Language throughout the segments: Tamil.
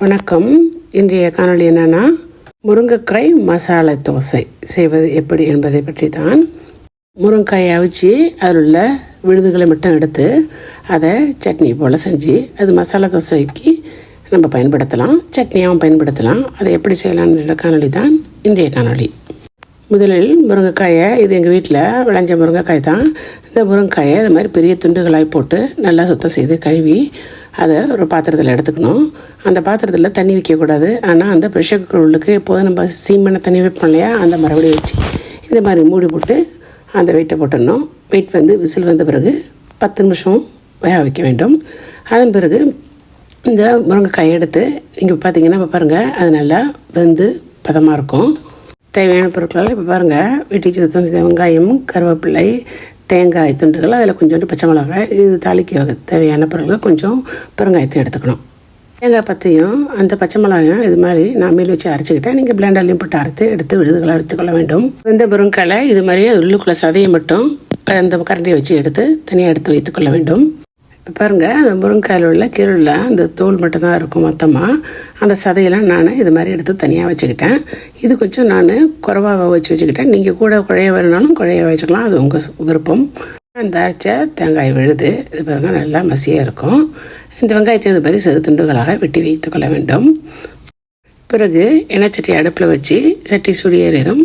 வணக்கம். இன்றைய காணொளி என்னன்னா முருங்கைக்காய் மசாலா தோசை செய்வது எப்படி என்பதை பற்றி தான் முருங்கைக்காயை அவிச்சு அதில் உள்ள விழுதுகளை மட்டும் எடுத்து அதை சட்னி போல் செஞ்சு அது மசாலா தோசைக்கு நம்ம பயன்படுத்தலாம். சட்னியாகவும் பயன்படுத்தலாம். அதை எப்படி செய்யலாம்ன்ற காணொளி தான் இன்றைய காணொளி. முதலில் முருங்கைக்காயை இது எங்கள் வீட்டில் விளைஞ்ச முருங்கைக்காய் தான். இந்த முருங்கைக்காயை இது மாதிரி பெரிய துண்டுகளாய் போட்டு நல்லா சுத்தம் செய்து கழுவி அதை ஒரு பாத்திரத்தில் எடுத்துக்கணும். அந்த பாத்திரத்தில் தண்ணி வைக்கக்கூடாது. ஆனால் அந்த ப்ரெஷர் குக்கர் உள்ளுக்கு எப்போதும் நம்ம சீமெண்ணை தண்ணி வைப்போம் இல்லையா? அந்த மறுபடியும் வச்சு. இந்த மாதிரி மூடி போட்டு அந்த வெயிட்டை போட்டுடணும். வெயிட் வந்து விசில் வந்த பிறகு பத்து நிமிஷம் வேக வைக்க வேண்டும். அதன் பிறகு இந்த முருங்கைக்காயை எடுத்து நீங்கள் பார்த்தீங்கன்னா இப்போ பாருங்கள் அது நல்லா வெந்து பதமாக இருக்கும். தேவையான பொருட்கள் இப்போ பாருங்கள் வீட்டுக்கு சுத்தம் செய்த வெங்காயம் கருவேப்பிள்ளை தேங்காய் துண்டுகள் அதில் கொஞ்சோண்டு பச்சை மிளகாய் இது தாளிக்க தேவையான பொருட்கள் கொஞ்சம் பெருங்காயத்தையும் எடுத்துக்கணும். தேங்காய் பத்தையும் அந்த பச்சை மிளகாயும் இது மாதிரி நான் மீல் வச்சு அரைச்சிக்கிட்டேன். நீங்கள் பிளேண்டர்லையும் போட்டு அரைத்து எடுத்து விழுதுகளை எடுத்துக்கொள்ள வேண்டும். இந்த பெருங்காலை இது மாதிரி உள்ளுக்குள்ளே சதையை மட்டும் அந்த கரண்டியை வச்சு எடுத்து தனியாக எடுத்து வைத்துக்கொள்ள வேண்டும். இப்போ பாருங்கள் அந்த முருங்காயில் உள்ள கீழே அந்த தோல் மட்டும்தான் இருக்கும் மொத்தமாக அந்த சதையெல்லாம் நான் இது மாதிரி எடுத்து தனியாக வச்சுக்கிட்டேன். இது கொஞ்சம் நான் குறவாக வச்சு வச்சுக்கிட்டேன். நீங்கள் கூட குழைய வேணுனாலும் குழைய வச்சுக்கலாம். அது உங்கள் விருப்பம். அந்த அரைச்ச தேங்காய் விழுது. இது பாருங்கள் நல்லா மசியாக இருக்கும். இந்த வெங்காயத்தை இது மாதிரி சிறு துண்டுகளாக வெட்டி வைத்துக்கொள்ள வேண்டும். பிறகு எண்ணெய் சட்டி அடுப்பில் வச்சு சட்டி சுடியேறியதும்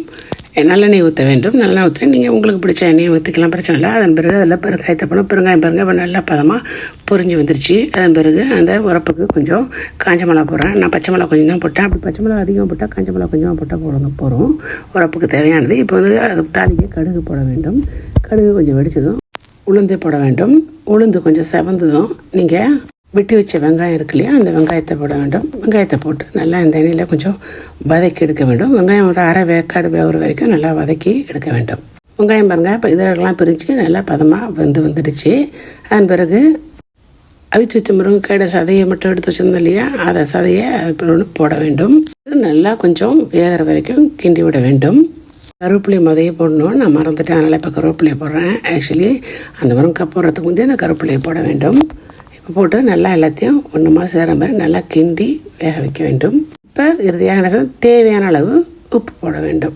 நல்லெண்ணெய் ஊற்ற வேண்டும். நல்லெண்ணெய் ஊற்றி நீங்கள் உங்களுக்கு பிடிச்ச எண்ணெயை ஊற்றிக்கலாம் பிரச்சனை இல்லை. அதன் பிறகு அதில் பெருங்காயத்தை பண்ணணும் பெருங்காயம் பாருங்க இப்போ நல்லா பதமாக பொரிஞ்சு வந்துருச்சு. அதன் பிறகு அந்த உரப்புக்கு கொஞ்சம் காஞ்ச மிளகா போடுறேன். நான் பச்சை மிளகா கொஞ்சம் தான் போட்டேன். அப்படி பச்சை மிளகா அதிகமாக போட்டால் காஞ்ச மிளகா கொஞ்சமாக போட்டால் போடுங்க போகிறோம் உரப்புக்கு தேவையானது. இப்போ வந்து அது தாளிக்கு கடுகு போட வேண்டும். கடுகு கொஞ்சம் வெடிச்சதும் உளுந்து போட வேண்டும். உளுந்து கொஞ்சம் செவந்ததும் நீங்கள் வெட்டி வச்ச வெங்காயம் இருக்கு இல்லையா அந்த வெங்காயத்தை போட வேண்டும். வெங்காயத்தை போட்டு நல்லா இந்த எண்ணெயில் கொஞ்சம் வதக்கி எடுக்க வேண்டும். வெங்காயம் ஒரு அரை வேக்காடு வேகிற வரைக்கும் நல்லா வதக்கி எடுக்க வேண்டும். வெங்காயம் பாருங்கள் இப்போ இதெல்லாம் பிரித்து நல்லா பதமாக வெந்து வந்துடுச்சு. அதன் பிறகு அவிச்சு வச்ச முருங்கைக்காயோட சதையை மட்டும் எடுத்து வச்சுருந்தோம் இல்லையா அதை சதையை அது போட வேண்டும். நல்லா கொஞ்சம் வேகிற வரைக்கும் கிண்டி விட வேண்டும். கருவேப்பிலை மதையை போடணும். நான் மறந்துட்டேன் அதனால் இப்போ கருவேப்பிலையை போடுறேன். ஆக்சுவலி அந்த முருங்கைக்காய் போடுறதுக்கு முந்தைய அந்த கருவேப்பிலையை போட வேண்டும். போட்டு நல்லா எல்லாத்தையும் ஒன்றுமா சேர மாதிரி நல்லா கிண்டி வேக வைக்க வேண்டும். இப்போ இறுதியாக என்ன செய்யணும்? தேவையான அளவு உப்பு போட வேண்டும்.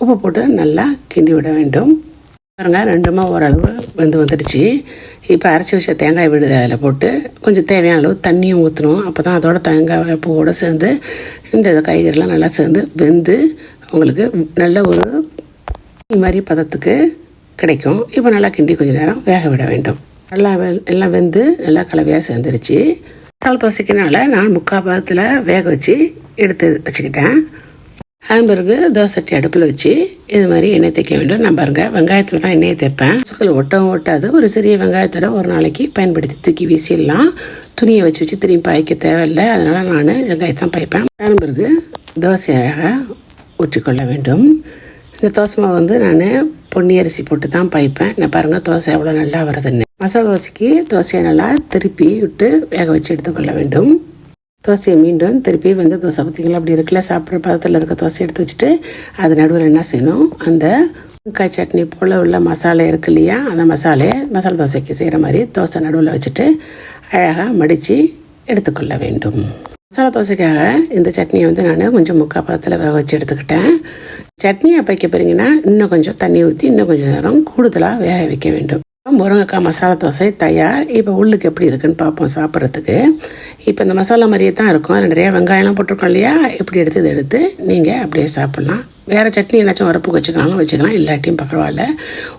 உப்பு போட்டு நல்லா கிண்டி விட வேண்டும். பாருங்க ரெண்டுமா ஓரளவு வெந்து வந்துடுச்சு. இப்போ அரைச்சி வச்ச தேங்காய் விடுது அதில் போட்டு கொஞ்சம் தேவையான அளவு தண்ணியும் ஊற்றணும் அப்போ தான் அதோட தேங்காய் பூவோடு சேர்ந்து இந்த காய்கறிலாம் நல்லா சேர்ந்து வெந்து உங்களுக்கு நல்ல ஒரு மாதிரி பதத்துக்கு கிடைக்கும். இப்போ நல்லா கிண்டி கொஞ்சம் நேரம் வேக விட வேண்டும். நல்லா வெ எல்லாம் வெந்து நல்லா கலவையாக சேர்ந்துருச்சு. மசால் தோசைக்குனால நான் முக்கால் பாகத்தில் வேக வச்சு எடுத்து வச்சுக்கிட்டேன். அதன் பிறகு தோசை சட்டி அடுப்பில் வச்சு இது மாதிரி எண்ணெய் தைக்க வேண்டும். நான் பாருங்கள் வெங்காயத்தில் தான் எண்ணெயை தைப்பேன் சுக்கல் ஒட்டவும் ஒட்டாது. ஒரு சிறிய வெங்காயத்தோட ஒரு நாளைக்கு பயன்படுத்தி தூக்கி வீசிடலாம். துணியை வச்சு வச்சு திரும்பி பாய்க்க தேவையில்லை. அதனால் நான் வெங்காயத்தான் பாய்ப்பேன். அதன் பிறகு தோசையாக ஊற்றிக்கொள்ள வேண்டும். இந்த தோசை மாவு வந்து நான் பொன்னி அரிசி போட்டு தான் பாய்ப்பேன். நான் பாருங்கள் தோசை எவ்வளோ நல்லா வருதுன்னு மசாலா தோசைக்கு தோசையை நல்லா திருப்பி விட்டு வேக வச்சு எடுத்துக்கொள்ள வேண்டும். தோசையை மீண்டும் திருப்பி வெந்த தோசை பார்த்திங்களா அப்படி இருக்குல்ல சாப்பிட்ற பதத்தில் இருக்க தோசை எடுத்து வச்சுட்டு அது நடுவில் என்ன செய்யணும்? அந்த முக்காய் சட்னி போல் உள்ள மசாலா இருக்கு இல்லையா அந்த மசாலையை மசாலா தோசைக்கு செய்கிற மாதிரி தோசை நடுவில் வச்சுட்டு அழகாக மடித்து எடுத்துக்கொள்ள வேண்டும். மசாலா தோசைக்காக இந்த சட்னியை வந்து நான் கொஞ்சம் முக்கால் பதத்தில் வேக வச்சு எடுத்துக்கிட்டேன். சட்னியை வைக்க போகிறீங்கன்னா இன்னும் கொஞ்சம் தண்ணி ஊற்றி இன்னும் கொஞ்சம் நேரம் கூடுதலாக வேக வைக்க வேண்டும். முருங்கைக்காய் மசாலா தோசை தயார். இப்போ உள்ளுக்கு எப்படி இருக்குன்னு பார்ப்போம் சாப்பிட்றதுக்கு. இப்போ இந்த மசாலா மாதிரியே தான் இருக்கும். நிறையா வெங்காயம்லாம் போட்டிருக்கோம் இல்லையா? இப்படி எடுத்து இதை எடுத்து நீங்கள் அப்படியே சாப்பிட்லாம். வேறு சட்னி ஏதாச்சும் உரப்புக்கு வச்சுக்கலாம்? வச்சுக்கலாம். இல்லாட்டியும் பரவாயில்ல.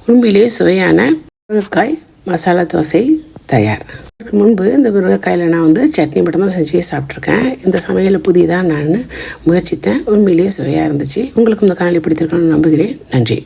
உண்மையிலேயே சுவையான முருங்கைக்காய் மசாலா தோசை தயார். அதுக்கு முன்பு இந்த முருங்கைக்காயில் நான் வந்து சட்னி மட்டும்தான் செஞ்சு சாப்பிட்ருக்கேன் இந்த சமையலை புதியதாக நான் முயற்சித்தேன். உண்மையிலேயே சுவையாக இருந்துச்சு. உங்களுக்கு இந்த காணொலி பிடித்திருக்கணும்னு நம்புகிறேன். நன்றி.